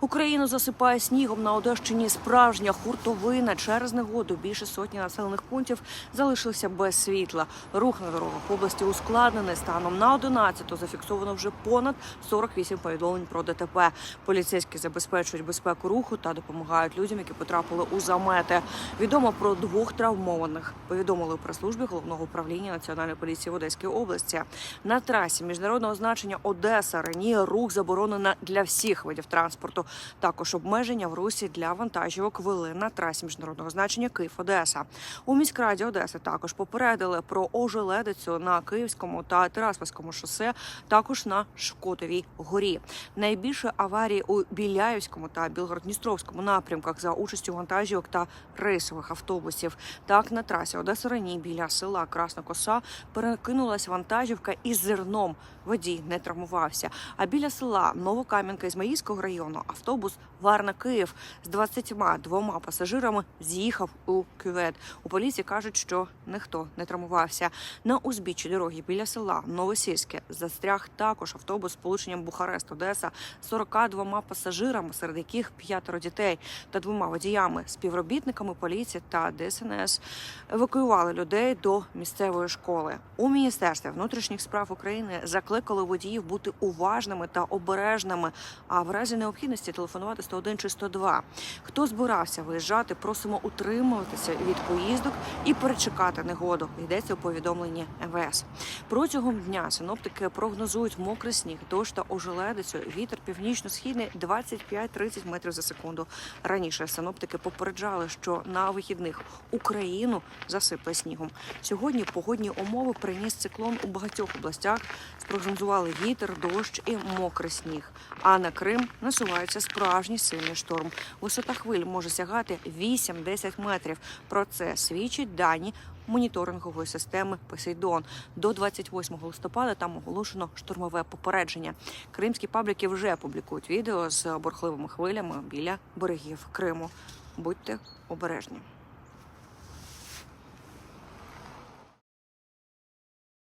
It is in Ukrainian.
Україну засипає снігом на Одещині справжня хуртовина. Через негоду більше сотні населених пунктів залишилися без світла. Рух на дорогах області ускладнений. Станом на 11 зафіксовано вже понад 48 повідомлень про ДТП. Поліцейські забезпечують безпеку руху та допомагають людям, які потрапили у замети. Відомо про двох травмованих. Повідомили у прес-службі головного управління національної поліції в Одеській області. На трасі міжнародного значення Одеса раніше рух заборонено для всіх видів транспорту. Також обмеження в русі для вантажівок вели на трасі міжнародного значення Київ-Одеса. У міськраді Одеси також попередили про ожеледицю на Київському та Тираспольському шосе, також на Шкотовій горі. Найбільше аварії у Біляївському та Білгород-Дністровському напрямках за участю вантажівок та рейсових автобусів. Так на трасі Одеса Рені біля села Красна Коса перекинулась вантажівка із зерном. Водій не травмувався. А біля села Новокам'янка Ізмаїльського району автобус Варна Київ з 22 пасажирами з'їхав у кювет. У поліції кажуть, що ніхто не травмувався. На узбіччі дороги біля села Новосільське застряг також автобус з полученням Бухарест Одеса з 42 пасажирами, серед яких п'ятеро дітей та двома водіями, співробітниками поліції та ДСНС евакуювали людей до місцевої школи. У міністерстві внутрішніх справ України закликали водіїв бути уважними та обережними, а в разі необхідності телефонувати 101 чи 102. Хто збирався виїжджати, просимо утримуватися від поїздок і перечекати негоду. Йдеться у повідомленні МВС. Протягом дня синоптики прогнозують мокрий сніг, дощ та ожеледицю. Вітер північно-східний 25-30 метрів за секунду. Раніше синоптики попереджали, що на вихідних Україну засипле снігом. Сьогодні погодні умови приніс циклон у багатьох областях. Спрогнозували вітер, дощ і мокрий сніг. А на Крим насувається справжній сильний шторм. Висота хвиль може сягати 8-10 метрів. Про це свідчать дані моніторингової системи Посейдон. До 28 листопада там оголошено штурмове попередження. Кримські пабліки вже публікують відео з бурхливими хвилями біля берегів Криму. Будьте обережні.